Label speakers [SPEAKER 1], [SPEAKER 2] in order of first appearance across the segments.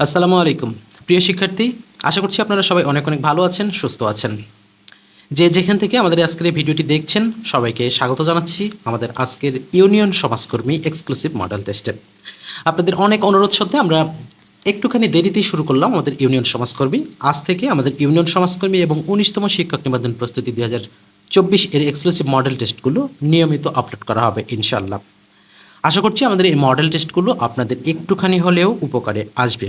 [SPEAKER 1] আসসালামু আলাইকুম। প্রিয় শিক্ষার্থী, আশা করছি আপনারা সবাই অনেক অনেক ভালো আছেন, সুস্থ আছেন। যে যেখান থেকে আমাদের আজকের এই ভিডিওটি দেখছেন, সবাইকে স্বাগত জানাচ্ছি আমাদের আজকের ইউনিয়ন সমাজকর্মী এক্সক্লুসিভ মডেল টেস্টে। আপনাদের অনেক অনুরোধ সত্ত্বে আমরা একটুখানি দেরিতেই শুরু করলাম আমাদের ইউনিয়ন সমাজকর্মী। আজ থেকে আমাদের ইউনিয়ন সমাজকর্মী এবং উনিশতম শিক্ষক নিবন্ধন প্রস্তুতি দুই চব্বিশ এর এক্সক্লুসিভ মডেল টেস্টগুলো নিয়মিত আপলোড করা হবে ইনশাল্লাহ আশা করছি আমাদের এই মডেল টেস্টগুলো আপনাদের একটুখানি হলেও উপকারে আসবে।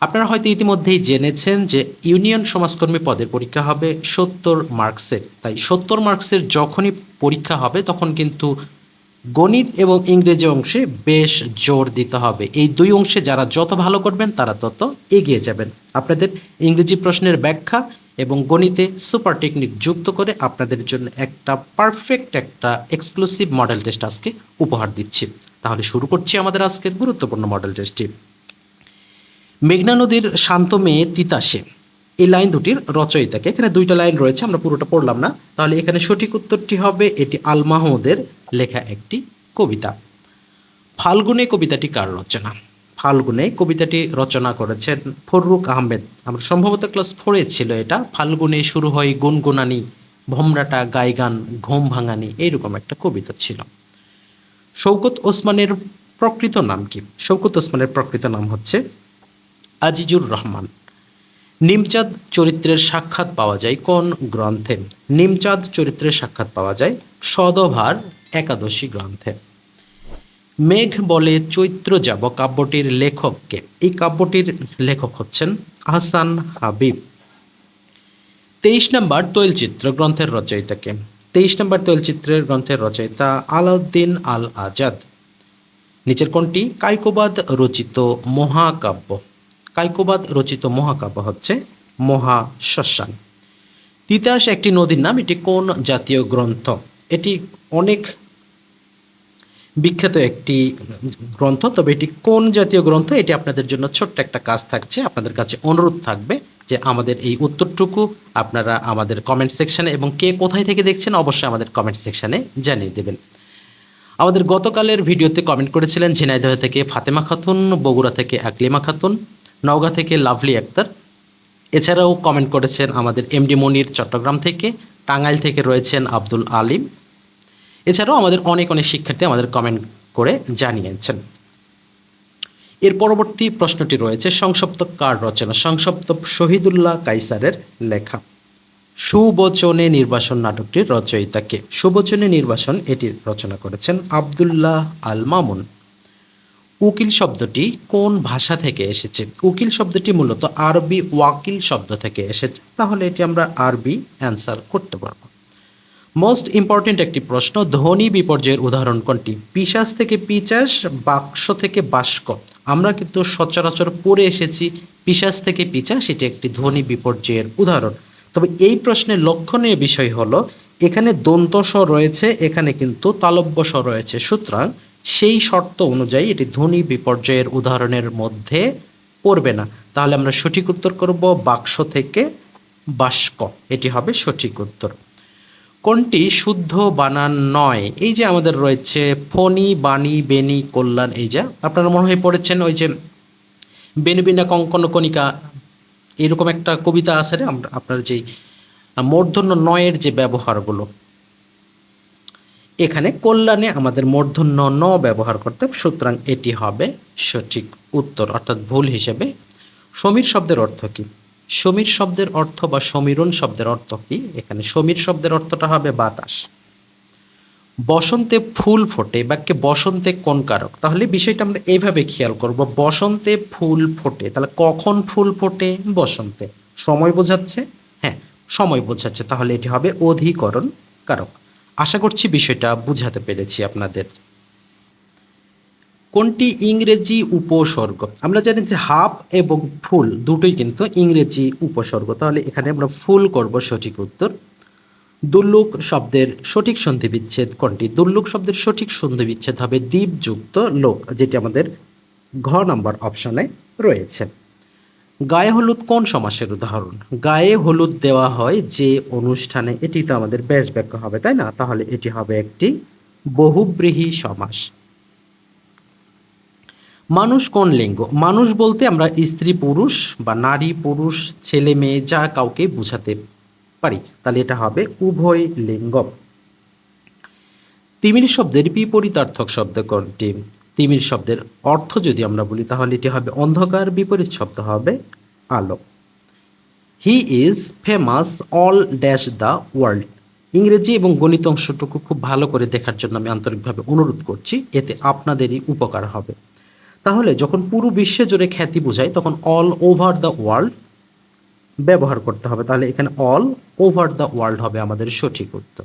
[SPEAKER 1] আপনারা হয়তো ইতিমধ্যেই জেনেছেন যে ইউনিয়ন সমাজকর্মী পদের পরীক্ষা হবে সত্তর মার্কসের। তাই সত্তর মার্কসের যখনই পরীক্ষা হবে, তখন কিন্তু গণিত এবং ইংরেজি অংশে বেশ জোর দিতে হবে। এই দুই অংশে যারা যত ভালো করবেন, তারা তত এগিয়ে যাবেন। আপনাদের ইংরেজি প্রশ্নের ব্যাখ্যা এবং গণিতে সুপার টেকনিক যুক্ত করে আপনাদের জন্য একটা পারফেক্ট একটা এক্সক্লুসিভ মডেল টেস্ট আজকে উপহার দিচ্ছি। তাহলে শুরু করছি আমাদের আজকের গুরুত্বপূর্ণ মডেল টেস্টটি মেঘনা নদীর শান্ত মেয়ে তিতাসে এই লাইন দুটির রচয়িতাকে। এখানে দুইটা লাইন রয়েছে, আমরা পুরোটা পড়লাম না। তাহলে এখানে সঠিক উত্তরটি হবে, এটি আল মাহমুদের লেখা একটি কবিতা। ফাল্গুনে কবিতাটি কার রচনা? ফাল্গুনে কবিতাটি রচনা করেছেন ফররুক আহমেদ। আমরা সম্ভবত ক্লাস ফোরে ছিল এটা। ফাল্গুনে শুরু হয় গুনগুনানি, ভমরাটা গাইগান ঘুম ভাঙানি, এইরকম একটা কবিতা ছিল। শৌকত ওসমানের প্রকৃত নাম কি? শৌকত ওসমানের প্রকৃত নাম হচ্ছে আজিজুর রহমান। নিমচাঁদ চরিত্রের সাক্ষাৎ পাওয়া যায় কোন গ্রন্থে? নিমচাঁদ চরিত্রের সাক্ষাৎ পাওয়া যায় সদভার একাদশী গ্রন্থে। মেঘ বলে চৈত্র যাব কাব্যটির লেখককে। এই কাব্যটির লেখক হচ্ছেন আহসান হাবিব। তেইশ নম্বর তৈলচিত্র গ্রন্থের রচয়িতাকে। তেইশ নম্বর তৈলচিত্রের গ্রন্থের রচয়িতা আলাউদ্দিন আল আজাদ নিচের কোনটি? কাইকোবাদ রচিত মহাকাব্য। কাইকোবাদ রচিত মহাকাব্য হচ্ছে মহাশ্মশান তিতাস একটি নদীর নাম, এটি কোন জাতীয় গ্রন্থ? এটি অনেক বিখ্যাত একটি গ্রন্থ, তবে এটি কোন জাতীয় গ্রন্থ? এটি আপনাদের জন্য ছোট্ট একটা কাজ থাকছে। আপনাদের কাছে অনুরোধ থাকবে যে আমাদের এই উত্তরটুকু আপনারা আমাদের কমেন্ট সেকশানে এবং কে কোথায় থেকে দেখছেন, অবশ্যই আমাদের কমেন্ট সেকশানে জানিয়ে দেবেন। আমাদের গতকালের ভিডিওতে কমেন্ট করেছিলেন ঝিনাইদহ থেকে ফাতেমা খাতুন, বগুড়া থেকে আকলিমা খাতুন। নওগাঁ থেকে লাভলি আক্তার। এছাড়াও কমেন্ট করেছেন আমাদের এমডি মনির চট্টগ্রাম থেকে, টাঙ্গাইল থেকে রয়েছেন আব্দুল আলিম। এছাড়াও আমাদের অনেক অনেক শিক্ষার্থী আমাদের কমেন্ট করে জানিয়েছেন। এর পরবর্তী প্রশ্নটি রয়েছে, সংসপ্ত কার রচনা? সংসপ্ত শহীদুল্লাহ কাইসারের লেখা। সুবচনে নির্বাসন নাটকটির রচয়িতাকে সুবচনে নির্বাসন এটির রচনা করেছেন আবদুল্লাহ আল মামুন। উকিল শব্দটি কোন ভাষা থেকে এসেছে? উকিল শব্দটি মূলত আরবি ওয়াকিল শব্দ থেকে এসেছে। তাহলে এটি আমরা আরবি অ্যান্সার করতে পারব। মোস্ট ইম্পর্টেন্ট একটি প্রশ্ন, ধ্বনি বিপর্যয়ের উদাহরণ কোনটি? পিশাস থেকে পিচাস, বাক্স থেকে বাস্ক আমরা কিন্তু সচরাচর পড়ে এসেছি পিশাস থেকে পিচাস, এটি একটি ধ্বনি বিপর্যয়ের উদাহরণ। তবে এই প্রশ্নের লক্ষণীয় বিষয় হলো, এখানে দন্ত স রয়েছে, এখানে কিন্তু তালব্য স রয়েছে। সুতরাং সেই শর্ত অনুযায়ী এটি ধ্বনি বিপর্যয়ের উদাহরণের মধ্যে পড়বে না। তাহলে আমরা সঠিক উত্তর করব বাক্স থেকে বাস্ক এটি হবে সঠিক উত্তর। কোনটি শুদ্ধ বানান নয়? এই যে আমাদের রয়েছে ফণি, বাণী বেনি কল্যাণ, এই যে আপনারা মনে হয় পড়েছেন ওই যে বেনুবিনা কঙ্কন, কণিকা, এরকম একটা কবিতা আছে রে, আমরা আপনার যেই মূর্ধন্য নয়ের যে ব্যবহারগুলো। এখানে কল্যাণে আমাদের মূর্ধন্য ন ব্যবহার করতে সুতরাং এটি হবে সঠিক উত্তর, অর্থাৎ ভুল হিসেবে। সমীর শব্দের অর্থ কি? সমীর শব্দের অর্থ বা সমীরণ শব্দের অর্থ কি? এখানে সমীর শব্দের অর্থটা হবে বাতাস। বসন্তে ফুল ফোটে বাক্যে বসন্তে কোন কারক? তাহলে বিষয়টা আমরা এইভাবে খেয়াল করব, বসন্তে ফুল ফোটে, তাহলে কখন ফুল ফোটে? বসন্তে। সময় বোঝাচ্ছে? হ্যাঁ সময় বোঝাচ্ছে, তাহলে এটি হবে অধিকরণ কারক। আশা করছি বিষয়টা বুঝাতে পেরেছি আপনাদের। কোনটি ইংরেজি উপসর্গ? আমরা জানি যে হাফ এবং ফুল দুটোই কিন্তু ইংরেজি উপসর্গ। তাহলে এখানে আমরা ফুল করব সঠিক উত্তর। দুর্লুক শব্দের সঠিক সন্ধি বিচ্ছেদ কোনটি? দুর্লুক শব্দের সঠিক সন্ধি বিচ্ছেদ হবে দ্বীপযুক্ত লোক, যেটি আমাদের ঘ নম্বর অপশনে রয়েছে। গায়ে হলুদ কোন সমাসের উদাহরণ? গায়ে হলুদ দেওয়া হয় যে অনুষ্ঠানে, এটি তো আমাদের ব্যাস বাক্য হবে, তাই না? তাহলে এটি হবে একটি বহুব্রীহি সমাস। মানুষ কোন লিঙ্গ? মানুষ বলতে আমরা স্ত্রী পুরুষ বা নারী পুরুষ, ছেলে মেয়ে, যা কাউকে বুঝাতে পারি। তাহলে এটা হবে উভয় লিঙ্গ তিমির শব্দের বিপরীতার্থক শব্দ কোনটি তিমির শব্দের অর্থ যদি আমরা বলি, তাহলে এটি হবে অন্ধকার, বিপরীত শব্দ হবে আলো। He is famous all dash the world ইংরেজি এবং গণিত অংশটুকু খুব ভালো করে দেখার জন্য আমি আন্তরিকভাবে অনুরোধ করছি, এতে আপনাদেরই উপকার হবে। তাহলে যখন পুরো বিশ্বে জুড়ে খ্যাতি বোঝায়, তখন অল ওভার দ্য ওয়ার্ল্ড ব্যবহার করতে হবে। তাহলে এখানে অল ওভার দ্য ওয়ার্ল্ড হবে আমাদের সঠিক উত্তর।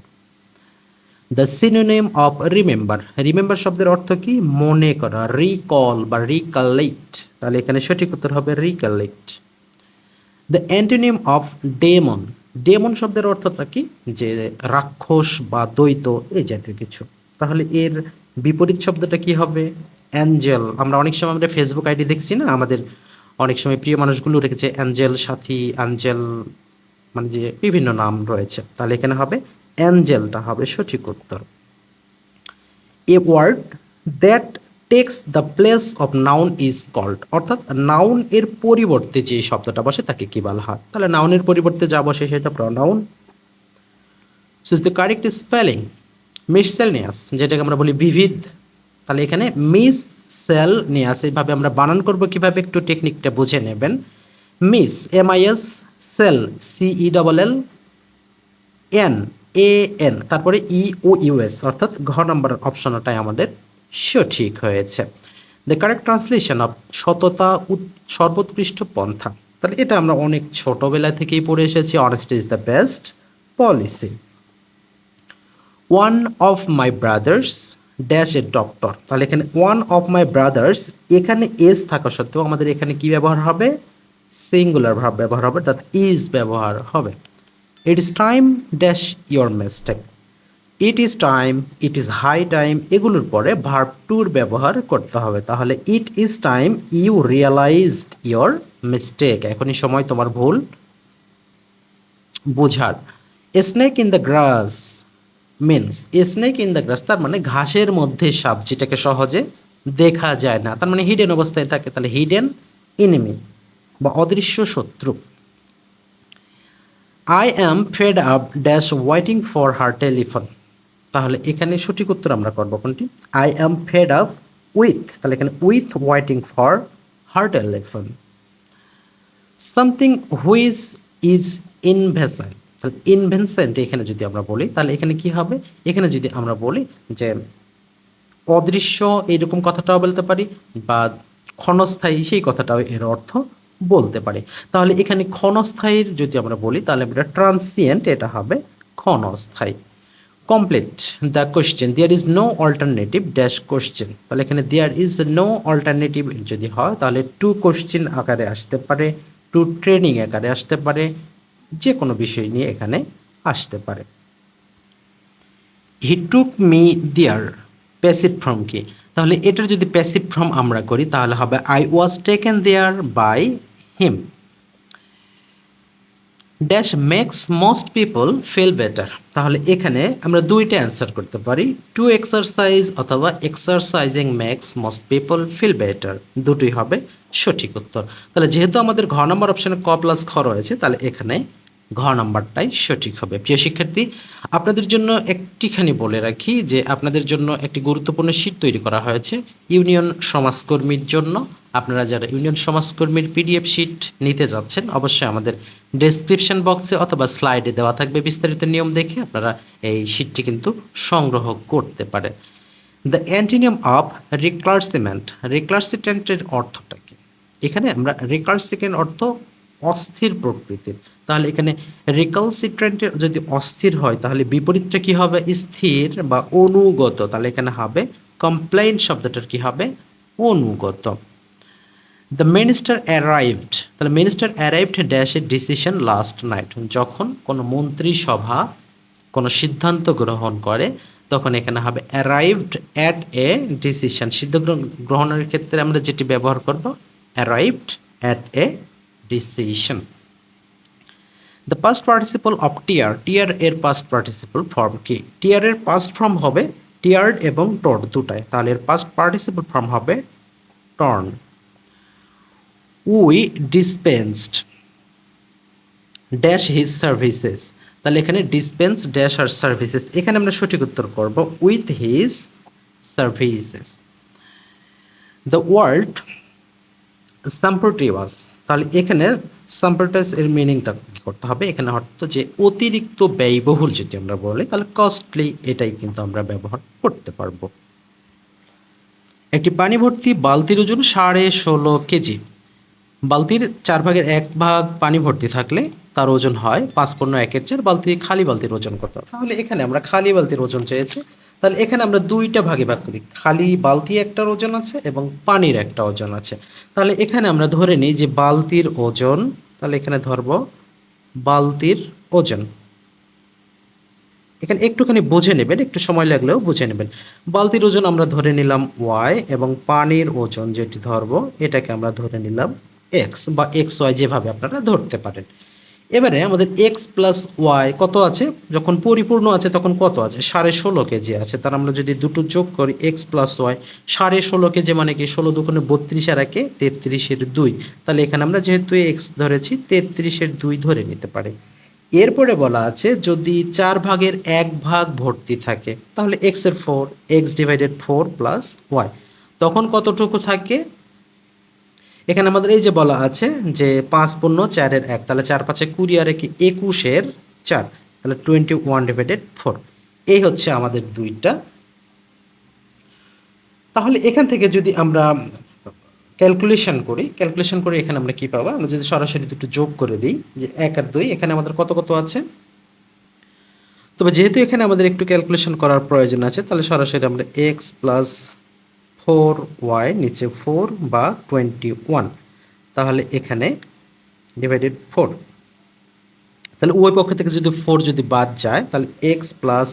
[SPEAKER 1] The synonym of remember remember শব্দের অর্থ কি? মনে করা রিকল বা রিকালেক্ট তাহলে এখানে সঠিক উত্তর হবে recollect the antonym of demon demon শব্দের অর্থটা কি? যে রাক্ষস বা দ্বৈত, এই জাতীয় কিছু। তাহলে এর বিপরীত শব্দটা কি হবে? অ্যাঞ্জেল। আমরা অনেক সময় আমরা ফেসবুক আইডি দেখছি না? আমাদের অনেক সময় প্রিয় মানুষগুলো রেখেছে অ্যাঞ্জেল সাথী, অ্যাঞ্জেল মানে যে বিভিন্ন নাম রয়েছে। তাহলে এখানে হবে অ্যাঞ্জেলটা হবে সঠিক উত্তর। A word that takes the place of noun is called অর্থাৎ নাউন এর পরিবর্তে যে শব্দটা বসে তাকে কি বলা হয়? তাহলে নাউনের পরিবর্তে যা বসে সেটা pronoun is the correct spelling miscellaneous যেটাকে আমরা বলি বিবিধ। তাহলে এখানে মিস সেল নিয়াস এইভাবে আমরা বানান করব কীভাবে একটু টেকনিকটা বুঝে নেবেন। Miss M I S cell C E double L N A N তারপরে ই ও ইউএস অর্থাৎ ঘ নম্বর অপশনটাই আমাদের সঠিক হয়েছে। দ্য কারেক্ট ট্রান্সলেশন অফ সততা সর্বোৎকৃষ্ট পন্থা। তাহলে এটা আমরা অনেক ছোটবেলা থেকেই পড়ে এসেছি। Honest is the best policy one of my brothers dash a doctor তাহলে এখানে ওয়ান অফ মাই ব্রাদার্স এখানে এস থাকা সত্ত্বেও আমাদের এখানে কি ব্যবহার হবে? সিঙ্গুলার ভাব ব্যবহার হবে, অর্থাৎ ইজ ব্যবহার হবে। It is time dash your mistake it is time it is high time এগুলোর পরে ভার্ব টুর ব্যবহার করতে হবে। তাহলে it is time you realized your mistake এখনই সময় তোমার ভুল বোঝার। Snake in the grass means snake in the grass তার মানে ঘাসের মধ্যে সাপ, যেটাকে সহজে দেখা যায় না। তার মানে হিডেন অবস্থায় থাকে, তাহলে হিডেন ইনিমি বা অদৃশ্য শত্রু। I am fed up dash waiting for her telephone তাহলে এখানে সঠিক উত্তর আমরা করব কোনটি? I am fed up with তাহলে এখানে with waiting for her telephone something which is is evanescent তাহলে ইনভেনসেন্ট এখানে যদি আমরা বলি, তাহলে এখানে কি হবে? এখানে যদি আমরা বলি যে অদৃশ্য এইরকম কথাটাও বলতে পারি, বা ক্ষণস্থায়ী, সেই কথাটাও এর অর্থ বলতে পারি। তাহলে এখানে ক্ষণস্থায়ীর যদি আমরা বলি, তাহলে এটা ট্রান্সিয়েন্ট এটা হবে ক্ষণস্থায়ী। Complete the question there is no alternative dash question তাহলে এখানে দেয়ার ইজ নো অল্টারনেটিভ যদি হয়, তাহলে টু কোশ্চেন আকারে আসতে পারে টু ট্রেনিং আকারে আসতে পারে যে কোনো বিষয় নিয়ে এখানে আসতে পারে। He took me there passive form কি? তাহলে এটার যদি প্যাসিভ ফর্ম আমরা করি, তাহলে হবে I was taken there by him dash makes most people feel better তাহলে এখানে আমরা দুইটা অ্যান্সার করতে পারি। টু এক্সারসাইজ অথবা exercising makes most people feel better দুটোই হবে সঠিক উত্তর। তাহলে যেহেতু আমাদের ঘ নম্বর অপশানে ক প্লাস খ রয়েছে, তাহলে এখানে ঘ নাম্বারটাই সঠিক হবে। প্রিয় শিক্ষার্থী, আপনাদের জন্য একটিখানি বলে রাখি যে আপনাদের জন্য একটি গুরুত্বপূর্ণ শীট তৈরি করা হয়েছে। ইউনিয়ন সমাজকর্মীর জন্য। আপনারা যারা ইউনিয়ন সমাজকর্মীর পিডিএফ শিট নিতে যাচ্ছেন, অবশ্যই আমাদের ডেসক্রিপশন বক্সে অথবা স্লাইডে দেওয়া থাকবে বিস্তারিত নিয়ম দেখে আপনারা এই শিটটি কিন্তু সংগ্রহ করতে পারেন। দ্য অ্যান্টিনিয়াম অফ রিক্লার্সিমেন্ট রিক্লার্সিটেন্টের অর্থটা কি? এখানে আমরা রিক্লার্সিকেন্ট অর্থ অস্থির প্রকৃতির। তাহলে এখানে রিকালসিট্রেন্টের যদি অস্থির হয়, তাহলে বিপরীতটা কি হবে? স্থির বা অনুগত। তাহলে এখানে হবে কমপ্লেইন শব্দটার কি হবে? অনুগত। দ্য মিনিস্টার অ্যারাইভড তাহলে minister arrived dash a decision last night যখন কোনো মন্ত্রিসভা কোনো সিদ্ধান্ত গ্রহণ করে, তখন এখানে হবে অ্যারাইভড অ্যাট এ ডিসিশন সিদ্ধান্ত গ্রহণের ক্ষেত্রে আমরা যেটি ব্যবহার করব arrived at a decision the past participle of tear tear এর পাস্ট পার্টিসিপল ফর্ম কি? টিয়ার এর পাস্ট ফর্ম হবে টিয়ার্ড এবং টর্ড দুটাই। তাহলে এর পাস্ট পার্টিসিপল ফর্ম হবে torn we dispensed dash his services. তাহলে এখানে ডিসপেন্স ড্যাশ আর সার্ভিসেস। এখানে আমরা সঠিক উত্তর করব, with his services. The world সাম্প্রটিভাস তাহলে এখানে সাম্প্রটাস এর মিনিংটা কি করতে হবে? এখানে অর্থ যে অতিরিক্ত ব্যয়বহুল যদি আমরা বলি, তাহলে কস্টলি এটাই কিন্তু আমরা ব্যবহার করতে পারব। একটি পানি ভর্তি বালতির ওজন সাড়ে ষোলো কেজি। বালতির চার ভাগের এক ভাগ পানি ভর্তি থাকলে তার ওজন হয় পাঁচ পণ্য একের চার বালতি খালি বালতির ওজন কত? তাহলে এখানে আমরা খালি বালতির ওজন চেয়েছি। তাহলে এখানে আমরা দুইটা ভাগে ভাগ করি। খালি বালতি একটার ওজন আছে এবং পানির একটা ওজন আছে। তাহলে এখানে আমরা ধরে নিই যে বালতির ওজন, তাহলে এখানে ধরব বালতির ওজন। এখানে একটুখানি বুঝে নেবেন, একটু সময় লাগলেও বুঝে নেবেন। বালতির ওজন আমরা ধরে নিলাম ওয়াই এবং পানির ওজন যেটি ধরবো, এটাকে আমরা ধরে নিলাম এক্স বা এক্স ওয়াই যেভাবে আপনারা ধরতে পারেন। এবারে আমাদের এক্স প্লাস ওয়াই কত আছে? যখন পরিপূর্ণ আছে তখন কত আছে? সাড়ে ষোলো কেজি আছে। তার আমরা যদি দুটো যোগ করি এক্স প্লাস ওয়াই সাড়ে ষোলো কেজি মানে কি? ষোলো দুগুণে বত্রিশ আর একে তেত্রিশের দুই। তাহলে এখানে আমরা যেহেতু এক্স ধরেছি তেত্রিশের দুই ধরে নিতে পারি। এরপরে বলা আছে, যদি চার ভাগের এক ভাগ ভর্তি থাকে, তাহলে এক্সের four X divided four plus Y তখন কতটুকু থাকে? এখানে আমাদের এই যে বলা আছে যে পাঁচ পূর্ণ চারের এক, তাহলে চার পাঁচে কুড়ি আর একে একুশের চার, তাহলে টোয়েন্টি ওয়ান ডিভাইডেড ফোর এই হচ্ছে আমাদের দুইটা। তাহলে এখান থেকে যদি আমরা ক্যালকুলেশন করি ক্যালকুলেশন করে এখানে আমরা কি পাবো? আমরা যদি সরাসরি দুটো যোগ করে দিই, যে এক আর দুই, এখানে আমাদের কত কত আছে? তবে যেহেতু এখানে আমাদের একটু ক্যালকুলেশন করার প্রয়োজন আছে, তাহলে সরাসরি আমরা এক্স প্লাস ফোর ওয়াই নিচে ফোর বা টোয়েন্টি ওয়ান। তাহলে এখানে ডিভাইডেড ফোর তাহলে ওই পক্ষ থেকে যদি ফোর যদি বাদ যায়, তাহলে X plus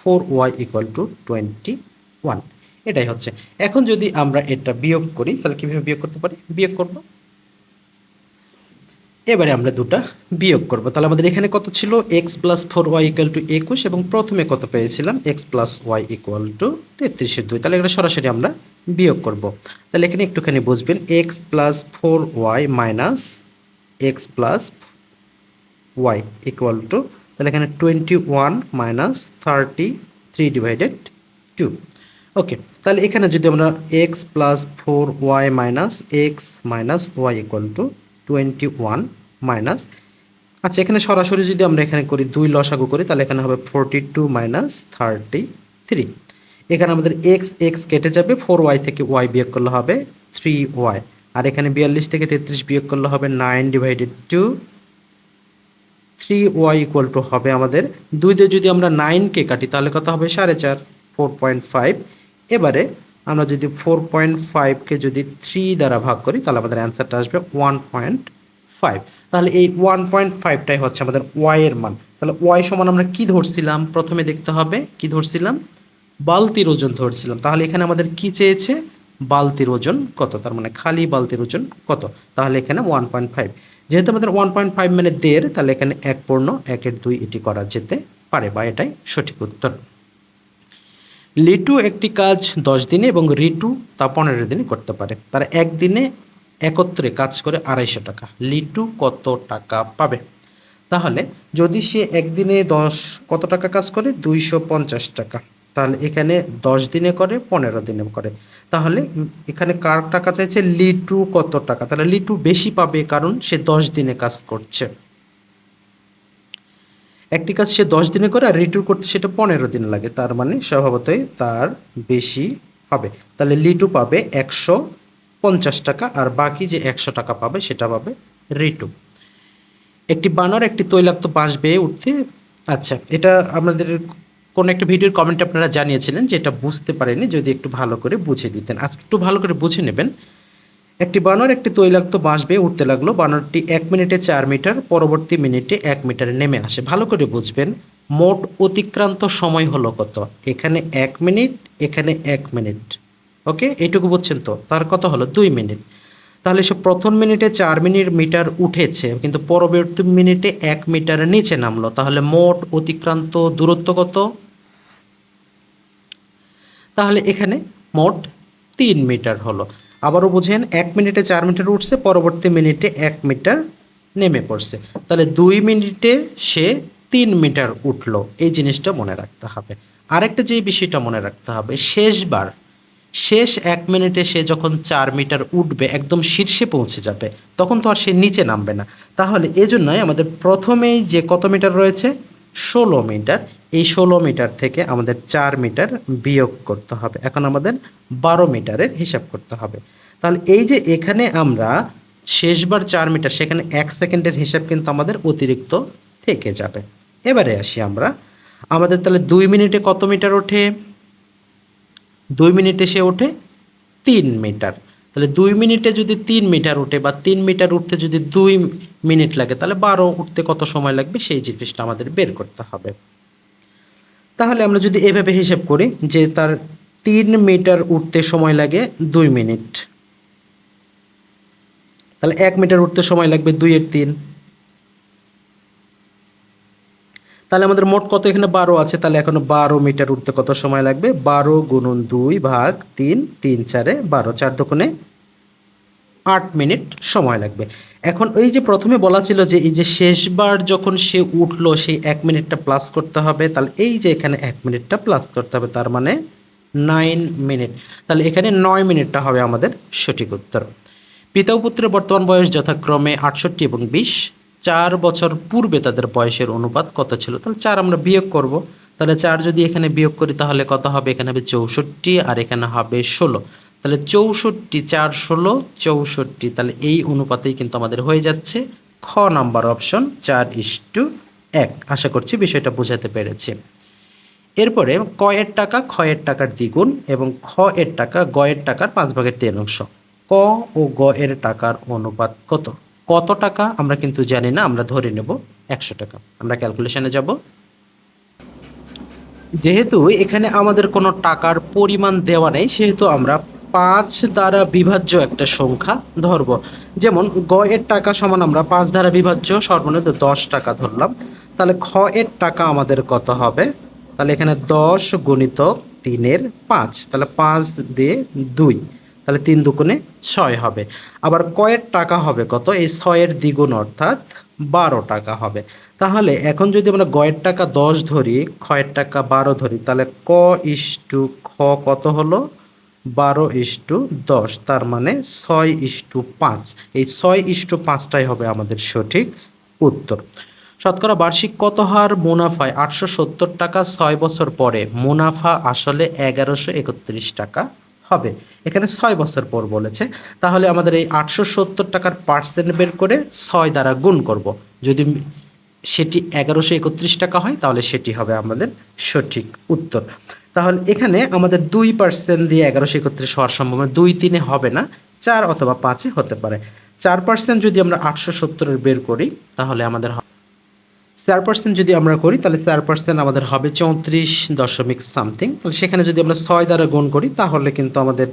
[SPEAKER 1] four Y equal to twenty one. এটাই হচ্ছে। এখন যদি আমরা এটা বিয়োগ করি, তাহলে কীভাবে বিয়োগ করতে পারি? বিয়োগ করব। এবারে আমরা দুটা বিয়োগ করব। তাহলে আমাদের এখানে কত ছিল? X plus four Y equal to একুশ এবং প্রথমে কত পেয়েছিলাম? X plus Y equal to তেত্রিশের দুই। তাহলে এটা সরাসরি আমরা বিয়োগ করব। তাহলে এখানে একটুখানি বুঝবেন X plus four Y minus X plus Y equal to তাহলে এখানে twenty one minus thirty three divided to okay তাহলে এখানে যদি আমরা X plus four Y minus X minus Y equal to twenty one minus আচ্ছা এখানে সরাসরি যদি আমরা এখানে করি দুই লসাগু করি, তাহলে এখানে হবে forty two minus thirty three এখানে আমাদের এক্স এক্স কেটে যাবে ফোর ওয়াই থেকে ওয়াই বিয়োগ করলে হবে থ্রি ওয়াই আর এখানে বিয়াল্লিশ থেকে তেত্রিশ বিয়োগ করলে হবে nine divided to three Y equal to হবে আমাদের দুই দিয়ে যদি আমরা নাইনকে কাটি, তাহলে কত হবে? সাড়ে চার ফোর পয়েন্ট ফাইভ এবারে আমরা যদি ফোর পয়েন্ট ফাইভকে যদি থ্রি দ্বারা ভাগ করি, তাহলে আমাদের অ্যান্সারটা আসবে ওয়ান পয়েন্ট ফাইভ তাহলে এই ওয়ান পয়েন্ট ফাইভটাই হচ্ছে আমাদের ওয়াই এর মান। তাহলে ওয়াই সমান আমরা কি ধরছিলাম? প্রথমে দেখতে হবে, কি ধরছিলাম? বালতির ওজন ধরছিলাম। তাহলে এখানে আমাদের কি চেয়েছে? বালতির ওজন কত? তার মানে খালি বালতির ওজন কত? তাহলে এখানে ওয়ান পয়েন্ট ফাইভ যেহেতু আমাদের ওয়ান পয়েন্ট ফাইভ মানে দেড়, তাহলে এখানে এক পূর্ণ, একের দুই এটি করা যেতে পারে বা এটাই সঠিক উত্তর। লিটু একটি কাজ দশ দিনে এবং রিটু তা পনেরো দিনে করতে পারে। তারা একদিনে একত্রে কাজ করে আড়াইশো টাকা। লিটু কত টাকা পাবে? তাহলে যদি সে একদিনে দশ, কত টাকা কাজ করে? দুইশো পঞ্চাশ টাকা। তাহলে এখানে দশ দিনে করে, পনেরো দিনে করে। তাহলে এখানে কার টাকা চাইছে? লিটু কত টাকা? তাহলে লিটু বেশি পাবে কারণ সে দশ দিনে কাজ করছে। একটি কাজ সে দশ দিনে করে আর রিটু করতে সেটা পনেরো দিন লাগে। তার মানে স্বভাবতই তার বেশি হবে। তাহলে লিটু পাবে একশো পঞ্চাশ টাকা আর বাকি যে একশো টাকা পাবে সেটা পাবে রিটু একটি বানর, একটি তৈলাক্ত বাঁশ বেয়ে উঠতে। আচ্ছা এটা আমাদের কোন একটা ভিডিওর কমেন্টে আপনারা জানিয়েছিলেন যে এটা বুঝতে পারেনি, যদি একটু ভালো করে বুঝে দিতেন। আজকে একটু ভালো করে বুঝে নেবেন। একটি বানর একটি তৈলাক্ত বাঁশ বেয়ে উঠতে লাগল। বানরটি এক মিনিটে চার মিটার, পরবর্তী মিনিটে এক মিটারে নেমে আসে। ভালো করে বুঝবেন, মোট অতিক্রান্ত সময় হলো কত? এখানে এক মিনিট, এখানে এক মিনিট। ওকে? এইটুকু বুঝছেন তো? তার কত হলো? দুই মিনিট। তাহলে সে প্রথম মিনিটে চার মিনিট মিটার উঠেছে, কিন্তু পরবর্তী মিনিটে এক মিটারের নিচে নামলো। তাহলে মোট অতিক্রান্ত দূরত্ব কত? তাহলে এখানে মোট তিন মিটার হলো। আবারও বুঝেন, এক মিনিটে চার মিটার উঠছে, পরবর্তী মিনিটে এক মিটার নেমে পড়ছে। তাহলে দুই মিনিটে সে তিন মিটার উঠল। এই জিনিসটা মনে রাখতে হবে। আরেকটা যে বিষয়টা মনে রাখতে হবে, শেষবার, শেষ এক মিনিটে সে যখন চার মিটার উঠবে, একদম শীর্ষে পৌঁছে যাবে, তখন তো আর সে নিচে নামবে না। তাহলে এজন্যই আমাদের প্রথমেই যে কত মিটার রয়েছে? ষোলো মিটার। এই ষোলো মিটার থেকে আমাদের চার মিটার বিয়োগ করতে হবে। এখন আমাদের বারো মিটারের হিসাব করতে হবে। তাহলে এই যে এখানে আমরা শেষবার চার মিটার, সেখানে এক সেকেন্ডের হিসাব কিন্তু আমাদের অতিরিক্ত থেকে যাবে। এবারে আসি আমরা। আমাদের তাহলে দুই মিনিটে কত মিটার ওঠে? দুই মিনিটে সে ওঠে তিন মিটার। তাহলে দুই মিনিটে যদি তিন মিটার ওঠে বা তিন মিটার উঠতে যদি দুই মিনিট লাগে, তাহলে বারো উঠতে কত সময় লাগবে? সেই জিনিসটা আমাদের বের করতে হবে। তাহলে আমরা যদি এভাবে হিসেব করি যে তার তিন মিটার উঠতে সময় লাগে দুই মিনিট। তাহলে এক মিটার উঠতে সময় লাগবে দুই দুইয়ের তিন। তাহলে আমাদের মোট কত এখানে বারো আছে? তাহলে এখন বারো মিটার উঠতে কত সময় লাগবে? বারো গুণন দুই ভাগ তিন তিন চারে বারো, চার দোকানে আট মিনিট সময় লাগবে। এখন এই যে প্রথমে বলা ছিল যে এই যে শেষবার যখন সে উঠল, সেই এক মিনিটটা প্লাস করতে হবে, তাহলে এই যে এখানে এক মিনিটটা প্লাস করতে হবে, তার মানে নাইন মিনিট তাহলে এখানে নয় মিনিটটা হবে আমাদের সঠিক উত্তর। পিতা পুত্রের বর্তমান বয়স যথাক্রমে আটষট্টি এবং বিশ। চার বছর পূর্বে তাদের বয়সের অনুপাত কত ছিল? তাহলে চার আমরা বিয়োগ করব। তাহলে চার যদি এখানে বিয়োগ করি, তাহলে কত হবে? এখানে হবে চৌষট্টি আর এখানে হবে ষোলো। তাহলে চৌষট্টি, চার ষোলো, চৌষট্টি, তাহলে এই অনুপাতেই কিন্তু আমাদের হয়ে যাচ্ছে। খ নাম্বার অপশন, চার ইস টু এক। আশা করছি বিষয়টা বোঝাতে পেরেছি। এরপরে ক এর টাকা খ এর টাকার দ্বিগুণ এবং খ এর টাকা গ এর টাকার পাঁচ ভাগের তিন অংশ। ক ও গ এর টাকার অনুপাত কত? কত টাকা? আমরা কিন্তু জানি না, আমরা ধরে নেব একশো টাকা। আমরা ক্যালকুলেশনে যাব। যেহেতু এখানে আমাদের কোনো টাকার পরিমাণ দেওয়া নেই, সেহেতু আমরা পাঁচ দ্বারা বিভাজ্য একটা সংখ্যা ধরব। যেমন, গ এর টাকা সমান আমরা পাঁচ দ্বারা বিভাজ্য, সর্বনিম্ন দশ টাকা ধরলাম। তাহলে খ এর টাকা আমাদের কত হবে? তাহলে এখানে দশ গণিতক তিনের পাঁচ। তাহলে পাঁচ দিয়ে দুই। তাহলে তিন দুগুণে ছয় হবে। আবার কয়ের টাকা হবে কত? এই ছয়ের দ্বিগুণ অর্থাৎ বারো টাকা হবে। তাহলে এখন যদি আমরা গয়ের টাকা দশ ধরি ক্ষয়ের টাকা বারো ধরি, তাহলে ক ইস টু খ কত হলো? বারো ইস টু দশ, তার মানে ছয় ইস টু পাঁচ। এই ছয় ইস টু পাঁচটাই হবে আমাদের সঠিক উত্তর। শতকরা বার্ষিক কত হার মুনাফায়? আটশো সত্তর টাকা ছয় বছর পরে। মুনাফা আসলে এগারোশো একত্রিশ টাকা হবে। এখানে ছয় বছর পর বলেছে। তাহলে আমাদের এই আটশো সত্তর টাকার পার্সেন্ট বের করে ছয় দ্বারা গুণ করব। যদি সেটি এগারোশো একত্রিশ টাকা হয়, তাহলে সেটি হবে আমাদের সঠিক উত্তর। তাহলে এখানে আমাদের দুই পার্সেন্ট দিয়ে এগারোশো একত্রিশ হওয়ার সম্ভাবনা দুই তিনে হবে না, চার অথবা পাঁচে হতে পারে। চার পার্সেন্ট যদি আমরা আটশো সত্তরের বের করি, তাহলে আমাদের চার পার্সেন্ট যদি আমরা করি, তাহলে চার পার্সেন্ট আমাদের হবে চৌত্রিশ দশমিক সামথিং তাহলে সেখানে যদি আমরা ছয় দ্বারা গুণ করি, তাহলে কিন্তু আমাদের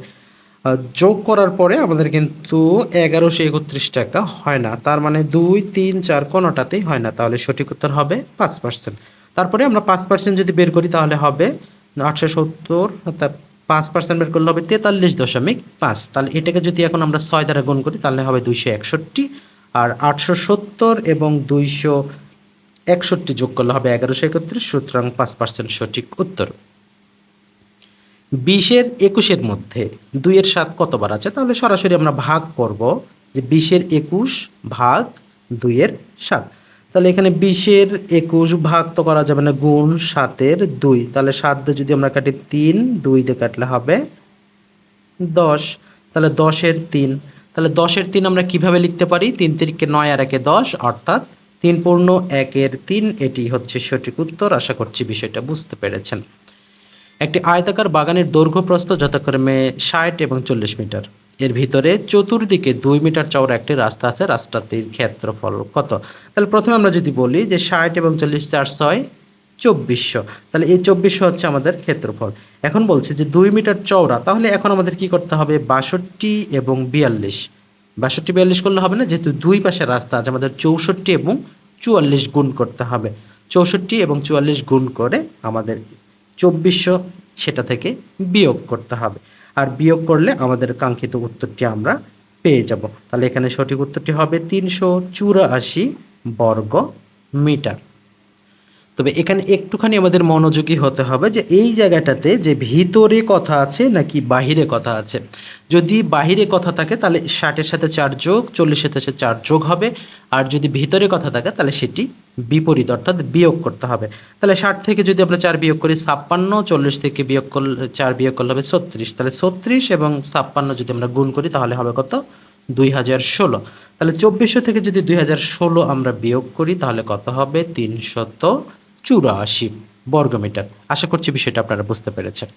[SPEAKER 1] যোগ করার পরে আমাদের কিন্তু এগারোশো একত্রিশ টাকা হয় না। তার মানে দুই, তিন, চার কোনোটাতেই হয় না। তাহলে সঠিক উত্তর হবে পাঁচ পার্সেন্ট তারপরে আমরা পাঁচ পার্সেন্ট যদি বের করি, তাহলে হবে আটশো সত্তর, অর্থাৎ পাঁচ পার্সেন্ট বের করলে হবে তেতাল্লিশ দশমিক পাঁচ। তাহলে এটাকে যদি এখন আমরা ছয় দ্বারা গুণ করি, তাহলে হবে দুইশো একষট্টি। আর আটশো সত্তর এবং দুইশো একষট্টি যোগ করলে হবে এগারোশো একত্রিশ, সুতরাং পাঁচ পার্সেন্ট সঠিক উত্তর। বিশের একুশের মধ্যে দুইয়ের সাত কতবার আছে? তাহলে সরাসরি আমরা ভাগ করব যে বিশের একুশ ভাগ দুইয়ের সাত। তাহলে এখানে বিশের একুশ ভাগ তো করা যাবে না, গুণ সাতের দুই। তাহলে সাত দিয়ে যদি আমরা কাটি তিন, দুই দিয়ে কাটলে হবে দশ। তাহলে দশের তিন। তাহলে দশের তিন আমরা কীভাবে লিখতে পারি? তিন তিরিকে নয় আর একে দশ, অর্থাৎ তিন পূর্ণ একের তিন, এটি হচ্ছে সঠিক উত্তর। আশা করছি বিষয়টা বুঝতে পেরেছেন। একটি আয়তাকার বাগানের দৈর্ঘ্য প্রস্থ যথাক্রমে ষাট এবং চল্লিশ মিটার। এর ভিতরে চতুর্দিকে দুই মিটার চওড়া একটি রাস্তা আছে, রাস্তাটির ক্ষেত্রফল কত? তাহলে প্রথমে আমরা যদি বলি যে ষাট এবং চল্লিশ চার ছয়, চব্বিশশো। তাহলে এই চব্বিশশো হচ্ছে আমাদের ক্ষেত্রফল। এখন বলছে যে দুই মিটার চওড়া, তাহলে এখন আমাদের কি করতে হবে? বাষট্টি এবং বিয়াল্লিশ। বাষট্টি, বিয়াল্লিশ করলে হবে না? যেহেতু দুই পাশে রাস্তা আছে, আমাদের চৌষট্টি এবং চুয়াল্লিশ গুণ করতে হবে। চৌষট্টি এবং চুয়াল্লিশ গুণ করে আমাদের চব্বিশশো সেটা থেকে বিয়োগ করতে হবে। আর বিয়োগ করলে আমাদের কাঙ্ক্ষিত উত্তরটি আমরা পেয়ে যাব। তাহলে এখানে সঠিক উত্তরটি হবে তিনশো চুরাশি বর্গ মিটার। তবে এখানে একটুখানি আমাদের মনোযোগী হতে হবে যে এই জায়গাটাতে যে ভিতরে কথা আছে নাকি বাহিরে কথা আছে। যদি বাহিরে কথা থাকে তাহলে ষাটের সাথে চার যোগ, চল্লিশের সাথে চার যোগ হবে। আর যদি ভিতরে কথা থাকে তাহলে সেটি বিপরীত, অর্থাৎ বিয়োগ করতে হবে। তাহলে ষাট থেকে যদি আমরা চার বিয়োগ করি, ছাপ্পান্ন, চল্লিশ থেকে বিয়োগ করলে, চার বিয়োগ করলে হবে ছত্রিশ। তাহলে ছত্রিশ এবং ছাপ্পান্ন যদি আমরা গুণ করি, তাহলে হবে কত? দুই হাজার ষোলো। তাহলে চব্বিশশো থেকে যদি দুই হাজার ষোলো আমরা বিয়োগ করি, তাহলে কত হবে? তিনশত চুরাশি বর্গমিটার। আশা করছি বিষয়টা আপনারা বুঝতে পেরেছেন।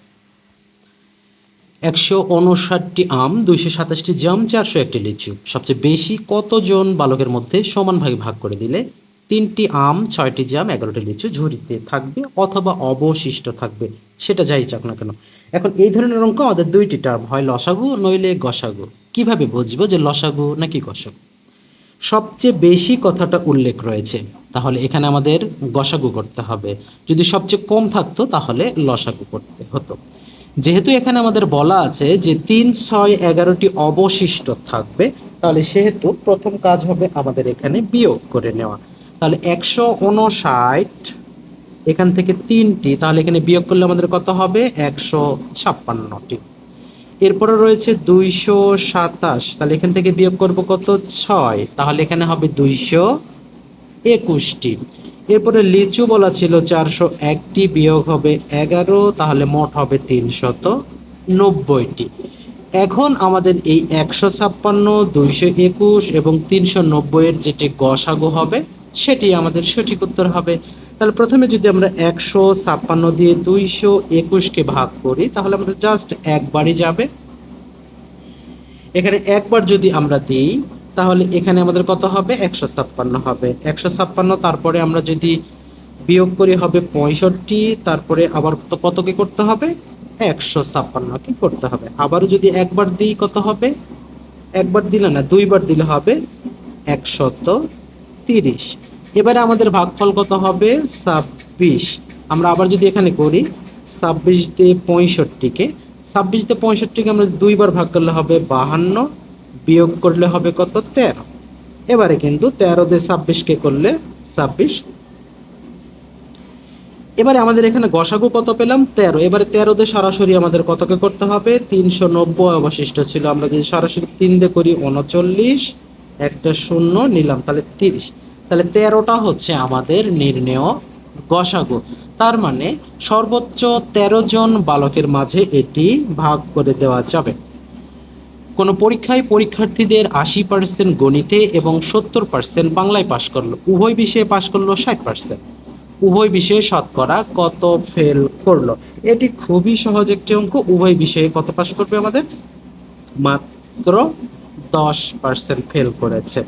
[SPEAKER 1] একশো উনষাটটি আম, দুইশো সাতাশটি জাম, চারশো একটি লিচু। সবচেয়ে বেশি কতজন বালকের মধ্যে সমান ভাগে ভাগ করে দিলে তিনটি আম, ছয়টি জাম, এগারোটি লিচু ঝুড়িতে থাকবে অথবা অবশিষ্ট থাকবে, সেটা যাই চাক না কেন। এখন এই ধরনের অঙ্ক আমাদের দুইটি টার্ম হয় লসাগু নইলে গসাগু। কীভাবে বুঝব যে লসাগু নাকি গসাগু? সবচেয়ে বেশি কথাটা উল্লেখ রয়েছে, তাহলে এখানে আমাদের গসাগু করতে হবে। যদি সবচেয়ে কম থাকতো তাহলে লসাগু করতে হতো। যেহেতু এখানে আমাদের বলা আছে যে তিন, ছয়, এগারোটি অবশিষ্ট থাকবে, তাহলে সেহেতু প্রথম কাজ হবে আমাদের এখানে বিয়োগ করে নেওয়া। তাহলে একশো উনষাট, এখান থেকে তিনটি, তাহলে এখানে বিয়োগ করলে আমাদের কত হবে? একশো ছাপ্পান্নটি। এরপরে রয়েছে দুইশো সাতাশ, তাহলে এখান থেকে বিয়োগ করব কত? ছয়, তাহলে এখানে হবে দুইশো একুশটি। এরপরে লিচু বলা ছিল চারশো একটি, বিয়োগ হবে এগারো, তাহলে মোট হবে তিনশত নব্বইটি। এখন আমাদের এই একশো ছাপ্পান্ন, দুইশো একুশ এবং তিনশো নব্বইয়ের যেটি গসাগু হবে সেটি আমাদের সঠিক উত্তর হবে। তাহলে প্রথমে যদি আমরা একশো ছাপ্পান্ন দিয়ে দুইশো একুশকে ভাগ করি, তাহলে আমাদের জাস্ট একবারই যাবে। এখানে একবার যদি আমরা দিই, তাহলে এখানে আমাদের কত হবে? একশো ছাপ্পান্ন হবে। একশো ছাপ্পান্ন, তারপরে আমরা যদি বিয়োগ করি হবে পঁয়ষট্টি, তারপরে আবার তো কতকে করতে হবে? একশো ছাপ্পান্ন কি করতে হবে। আবারও যদি একবার দিই, কত হবে? একবার দিলে না, দুইবার দিলে হবে একশত তিরিশ। এবারে আমাদের ভাগফল কত হবে? ছাব্বিশ। আমরা আবার যদি এখানে করি ছাব্বিশ দিয়ে পঁয়ষট্টিকে। ছাব্বিশ দিয়ে পঁয়ষট্টিকে আমরা দুইবার ভাগ করলে হবে বাহান্ন, বিয়োগ করলে হবে কত? তেরো। এবারে কিন্তু তেরো দিয়ে ছাব্বিশকে করলে ছাব্বিশ। এবারে আমাদের এখানে গসাগু কত পেলাম? তেরো। এবারে তেরো দিয়ে সরাসরি আমাদের কতকে করতে হবে? তিনশো নব্বই অবশিষ্ট ছিল। আমরা যদি সরাসরি তিন দিয়ে করি, উনচল্লিশ। একটা শূন্য নিলাম, তাহলে তিরিশ। তাহলে তেরোটা হচ্ছে আমাদের নির্ণেয় গসাগু। তার মানে সর্বোচ্চ তেরো জন বালকের মাঝে এটি ভাগ করে দেওয়া যাবে। কোনো পরীক্ষায় পরীক্ষার্থীদের আশি পার্সেন্ট গণিতে এবং সত্তর পার্সেন্ট বাংলায় পাশ করল। উভয় বিষয়ে পাশ করল ষাট পার্সেন্ট। উভয় বিষয়ে শতকরা কত ফেল করল? এটি খুবই সহজ একটি অঙ্ক। উভয় বিষয়ে কত পাশ করবে আমাদের? মাত্র দশ পার্সেন্ট ফেল করেছে।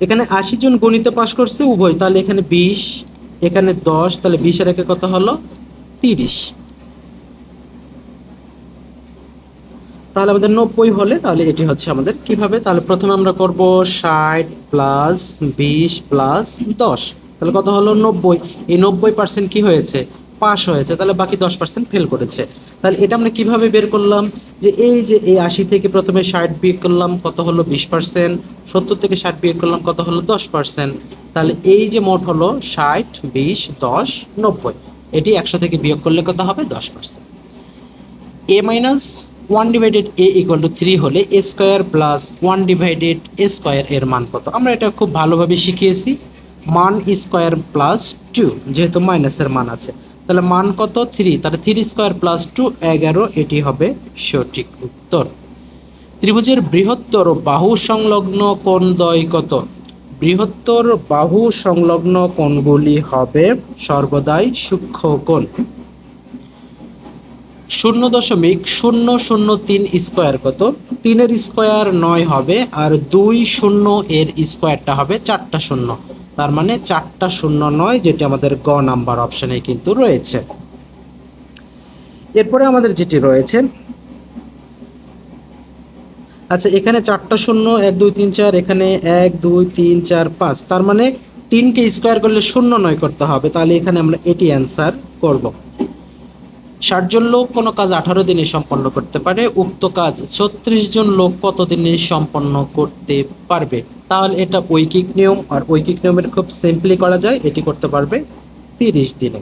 [SPEAKER 1] এখানে আশি জন গণিতে পাশ করছে, উভয়, তাহলে এখানে বিশ, এখানে দশ, তাহলে বিশের একে কত হলো? তিরিশ। তাহলে আমাদের নব্বই হলে, তাহলে এটি হচ্ছে আমাদের কীভাবে? তাহলে প্রথমে আমরা করব ষাট প্লাস বিশ প্লাস দশ। তাহলে কত হলো? নব্বই। এই নব্বই পার্সেন্ট কি হয়েছে? পাস হয়েছে, তাহলে বাকি দশ পার্সেন্ট ফেল করেছে। তাহলে এটা আমরা কীভাবে বের করলাম? যে এই যে এই আশি থেকে প্রথমে ষাট বিয়োগ করলাম, কত হলো বিশ পার্সেন্ট সত্তর থেকে ষাট বিয়োগ করলাম, কত হলো দশ পার্সেন্ট তাহলে এই যে মোট হলো ষাট, বিশ, দশ, নব্বই। এটি একশো থেকে বিয়োগ করলে কত হবে? দশ percent A minus one divided A equal to three হলে A square plus one divided A square এর মান কত? আমরা এটা খুব ভালোভাবে শিখিয়েছি। মান স্কোয়ার প্লাস টু, যেহেতু মাইনাসের মান আছে। তাহলে মান কত? থ্রি তাহলে থ্রি স্কোয়ার প্লাস টু এগারো, এটি হবে সঠিক উত্তর। ত্রিভুজের বৃহত্তর বাহু সংলগ্ন কোণ দ্বয় কত? বৃহত্তর বাহু সংলগ্ন কোণগুলি হবে সর্বদাই সূক্ষ্ম কোণ। শূন্য দশমিক শূন্য শূন্য তিন স্কোয়ার কত? তিনের স্কোয়ার নয় হবে, আর দুই শূন্য এর স্কোয়ারটা হবে চারটা শূন্য। তার মানে চারটা শূন্য নয়, যেটি আমাদের গ নাম্বার অপশানে কিন্তু রয়েছে। এরপরে আমাদের যেটি রয়েছে আচ্ছা এখানে চারটা শূন্য, এক, দুই, তিন, চার, এখানে এক, দুই, তিন, চার, পাঁচ। তার মানে তিনকে স্কোয়ার করলে শূন্য নয় করতে হবে। তাহলে এখানে আমরা এটি অ্যান্সার করব। ষাট জন লোক কোনো কাজ আঠারো দিনে সম্পন্ন করতে পারে, উক্ত কাজ ছত্রিশ জন লোক কত দিনে সম্পন্ন করতে পারবে? তাহলে এটা ঐকিক নিয়ম, আর ঐকিক নিয়মের খুব সিম্পলি করা যায়, এটি করতে পারবে তিরিশ দিনে।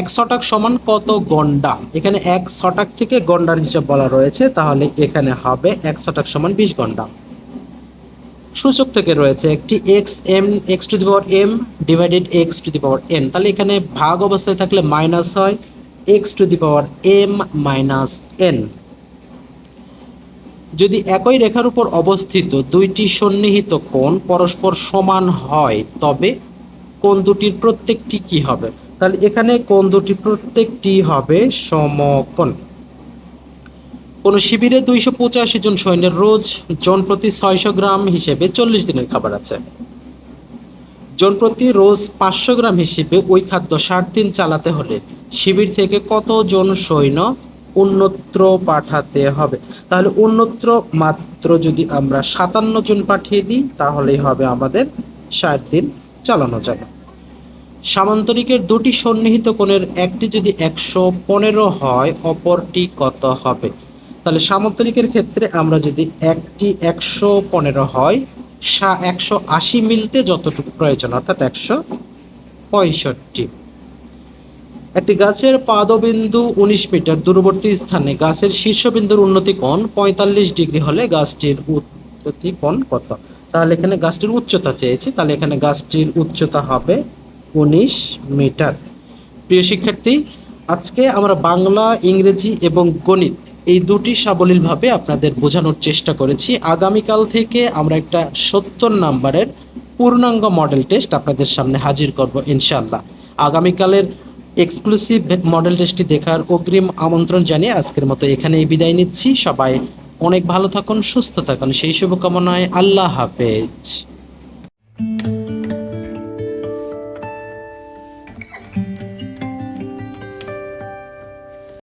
[SPEAKER 1] এক শটাক সমান কত গন্ডা? এখানে এক শটাক থেকে গন্ডার হিসাব বলা রয়েছে, তাহলে এখানে হবে এক শটাক সমান বিশ গন্ডা। সূচক থেকে রয়েছে একটি X M X to the power M divided X to the power N তাহলে এখানে ভাগ অবস্থায় থাকলে মাইনাস হয় X to the power M minus N যদি একই রেখার উপর অবস্থিত দুইটি সন্নিহিত কোণ পরস্পর সমান হয়, তবে কোণ দুটির প্রত্যেকটি কি হবে? তাহলে এখানে কোণ দুটি প্রত্যেকটি হবে সমকোণ। কোনো শিবিরে দুইশো পঁচাশি জন সৈন্যের রোজ জন প্রতি ছয়শো গ্রাম হিসেবে চল্লিশ দিনের খাবার আছে। জন প্রতি রোজ পাঁচশো গ্রাম হিসেবে ওই খাদ্য ষাট দিন চালাতে হলে শিবির থেকে কতজন সৈন্য অন্যত্র পাঠাতে হবে? তাহলে অন্যত্র মাত্র যদি আমরা সাতান্ন জন পাঠিয়ে দিই, তাহলেই হবে আমাদের ষাট দিন চালানো যাবে। সামান্তরিকের দুটি সন্নিহিত কোণের একটি যদি একশো পনেরো হয়, অপরটি কত হবে? তাহলে সামান্তরিকের ক্ষেত্রে আমরা যদি একটি একশো পনেরো হয়, সা একশো আশি মিলতে যতটুকু প্রয়োজন, অর্থাৎ একশো পঁয়ষট্টি। একটি গাছের পাদবিন্দু উনিশ মিটার দূরবর্তী স্থানে, গাছের শীর্ষবিন্দুর উন্নতি কোণ পঁয়তাল্লিশ ডিগ্রি হলে গাছটির উন্নতি কোণ কত? তাহলে এখানে গাছটির উচ্চতা চেয়েছি, তাহলে এখানে গাছটির উচ্চতা হবে উনিশ মিটার। প্রিয় শিক্ষার্থী, আজকে আমরা বাংলা, ইংরেজি এবং গণিত এই দুটি সাবলীলভাবে আপনাদের বোঝানোর চেষ্টা করেছি। আগামীকাল থেকে আমরা একটা সত্তর নাম্বারের পূর্ণাঙ্গ মডেল টেস্ট আপনাদের সামনে হাজির করব ইনশাল্লাহ আগামীকালের এক্সক্লুসিভ মডেল টেস্টটি দেখার অগ্রিম আমন্ত্রণ জানিয়ে আজকের মতো এখানেই বিদায় নিচ্ছি। সবাই অনেক ভালো থাকুন, সুস্থ থাকুন। সেই শুভকামনায় আল্লাহ হাফেজ।